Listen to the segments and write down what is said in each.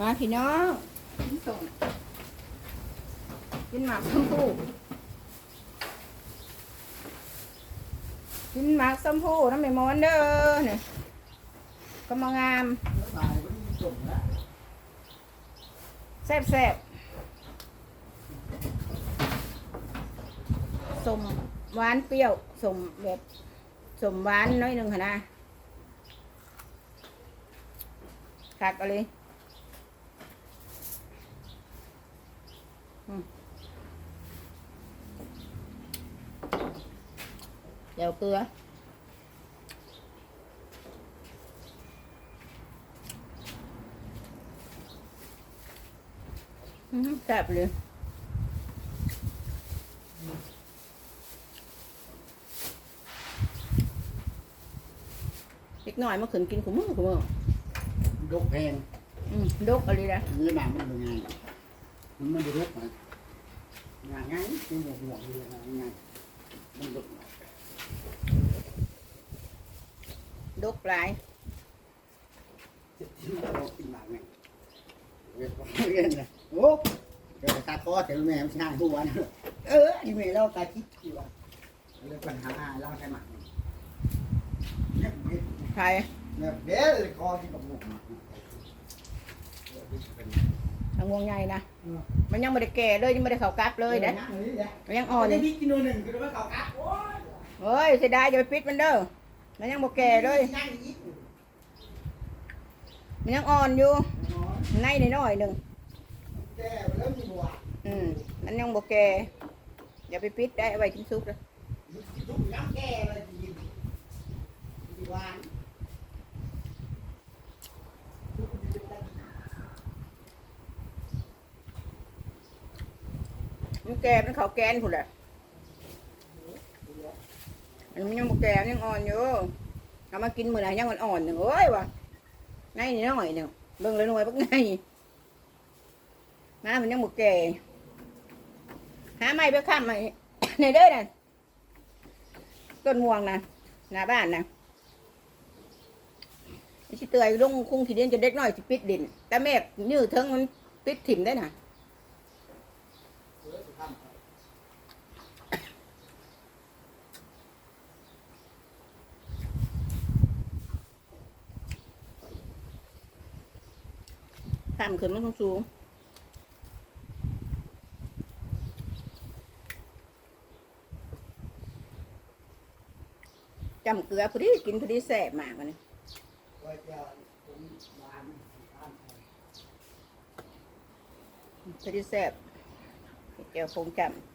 มาพี่น้องกินส่งกินหมากส้มผู้กินหมากส้มผู้น้ำไม่มอนเด้อเนี่ยก็มางามแซ่บแซ่บสมหวานเปรี้ยวสมแบบสมหวานน้อยหนึ่งค่ะนะคักเอะไร เดี๋ยวเกลืออืมแซ่บเลยเล็กน้อยมาขึ้นกินขมือขมือยกแพงอืมดกอะไรนะนี่หนามันเป็นไง มันมันจะลุกไหมงานง่ายที่หมวกหมวกเลยนะง่ายมันลุกดกหลายที่เรากินหนักไงเรียกว่าเรียนเลยโอ้เดี๋ยวตาคอแต่แม่ไม่ใช่ทุกวันเออไอ้แม่เราตาคิดที่ว่าเรื่องปัญหาเราใช่ไหมเนี่ยใครเนี่ยเดี๋ยวคอที่กับหมว กทางวงใหญ่นะมันยังไม่ได้แก่เลยยังไม่ได้เข่ากลับเลยเด้มันยังอ่อนได้พี่กินโนหนึ่งคือว่าเขาอัพโอ้ยเฮ้ยเสียดายอย่าไปปิดมันเด้อมันยังบ่แก่เลยนั่งยิ้มมันยังอ่อนอยู่ในน้อยๆหนึ่งแก่แล้วมีบัวอืมมันยังบ่แก่อย่าไปปิดได้เอาไว้กินซุปเลย ทุกน้ำแก่เลยยิ้มดีหวาน มัน แก่มันเขาแกนพุ่นแหละมันยังบ่แก่มันยังอ่อนอยู่เอามากินมื้อไหนยังอ่อนๆหนึ่งโอ้ยว่ะในนิดหน่อยหนึ่งเบิ่งเลยหน่วยบักไงน้ามันยังบ่แก่หาไม้ไปค้ำไม้ในเด้อน่ะต้นม่วงน่ะหน้าบ้านน่ะไอ้สิเตยลงคุ้งขี้ดินจะเด็กน้อยสิปิดดิน แต่แม่ยื้อเทิงมันปิดถิ่มได้น่ะ ข้ามขึ้นมันสูงสูงจำเกลือพอดีกินพอดีแสบมากมันก็จะผมหวานพอดีแสบเจียวพงจำ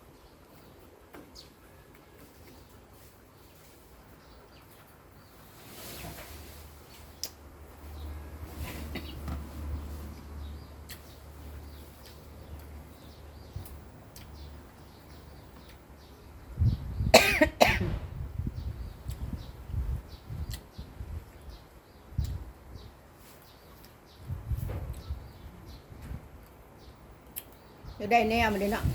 จะได้แนวมันเลยเนาะ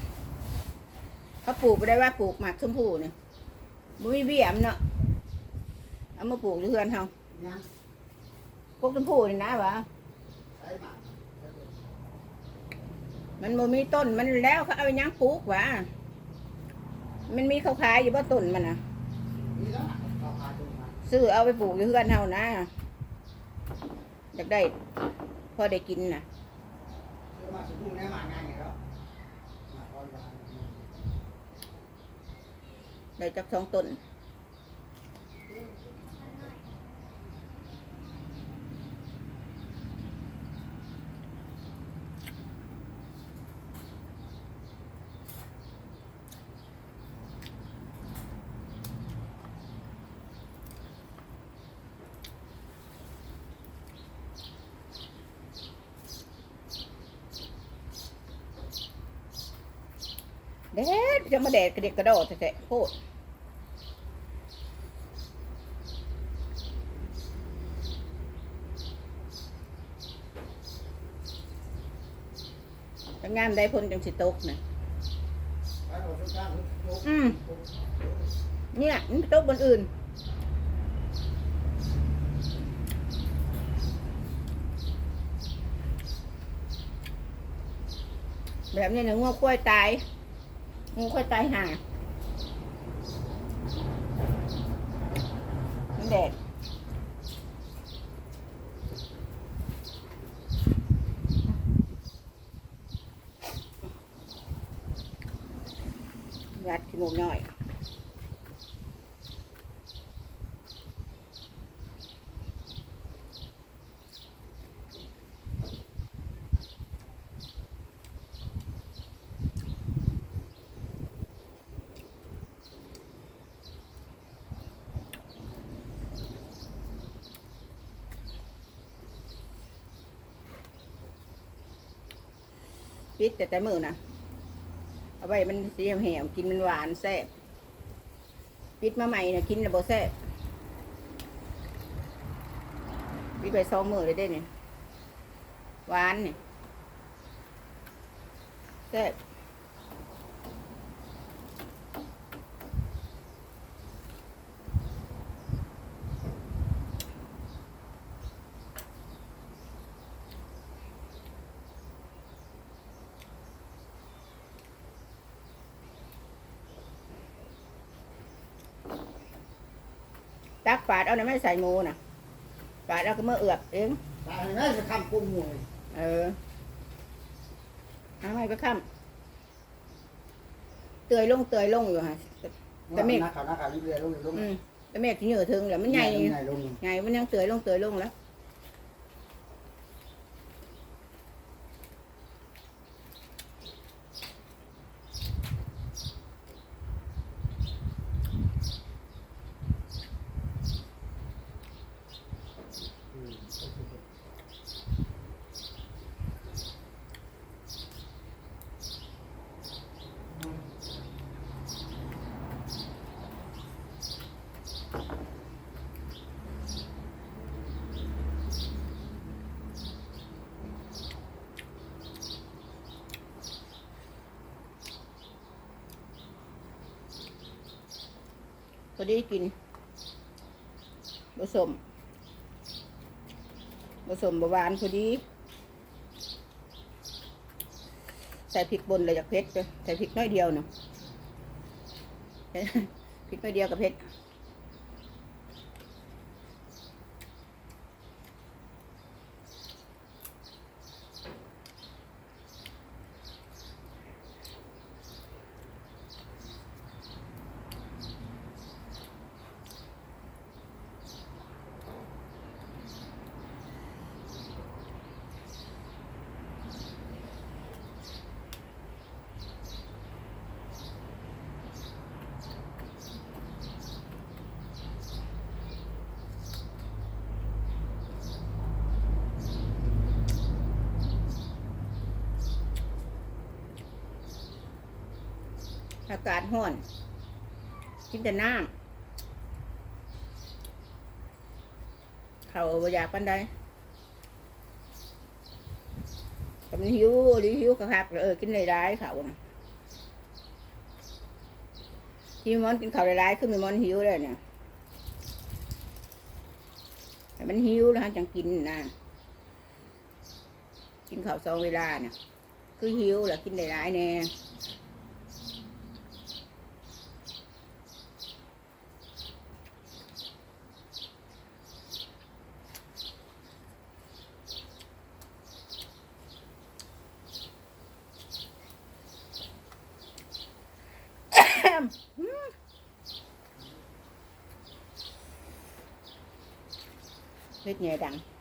เขาปลูกไปได้ว่าปลูกหมากชมพูเนี่ยบ่มีเบี้ยมเนาะเอามาปลูกเฮือนเฮาพวกชมพูนี่นะวะมันบ่มีต้นมันแล้วเขาเอาไปยังปลูกวะมันมีเขาขายอยู่บ่ต้นมันนะซื้อเอาไปปลูกอยู่เฮือนเฮานะอยากได้พอได้กินน่ะ เชื่อมาสุดทุ่งนี้มาง่ายไงแล้วมาคอยกัน ได้จักสองต้นแดดจะมาแดดกระเด็กกระโดดแท้ๆโคตร จะงามได้พ้นจังสิตกนะอืมเนี่ยมันไปตกบนอื่นแบบนี้เนี่ยงัวกล้วยตายงัวกล้วยตายห่ามันแดด รัดขี้มูกหน่ เอาไว้มันเสียแหมกินมันหวานแซ่บปิดมาใหม่นะกินแล้วบ่แซ่บปิดไปสองมือเลยได้เนี่ยหวานเนี่ยแซ่บ ตักฝาดเอานะไม่ใส่หมูนะฝาดเอาก็เมื่อเอือบเองตายนั่นจะทำกุ้งมวยเออเอาไม่ไปข้ามเตยลงเตยลงอยู่ฮะแต่ไม่นักข่าวนักข่าวเรื่อยๆลงลงอืมแต่แม่ที่เหนือถึงแล้วมันใหญ่ใหญ่ลงใหญ่มันยังเตยลงเตยลงแล้ว พอดีกินผสม ผสมบหวานพอดี ใส่พริกบนเลยจากเผ็ดไปใส่พริกน้อยเดียวเนาะพริกน้อยเดียวกับเผ็ด อากาศห้อน กินแต่น้ำเขาบ่อยากปันใดแต่มันหิวหรือหิวคักเออกินหลายเขาน่ะที่มอนกินข้าวหลายๆคือมีมอนหิวเลยเนี่ยแต่มันหิวแล้วฮะจังกินนะกินข้าวสองเวลาเนี่ยคือหิวแล้วกินได้หลาย ๆแน่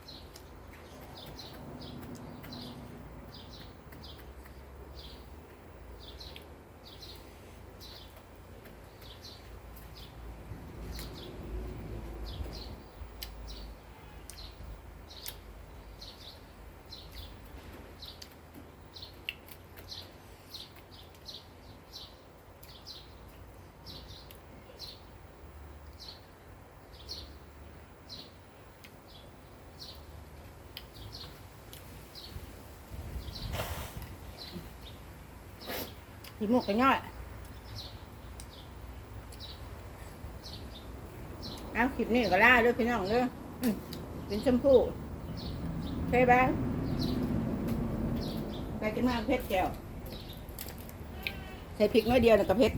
หมกกันย่อยเอาคลิปนี้ก็ล่าด้วยพี่น้องด้วยเป็นชมพู่ใช่ไหมไปกินมาเพชรแก้วใส่พริกน้อยเดียวนะกับเพชร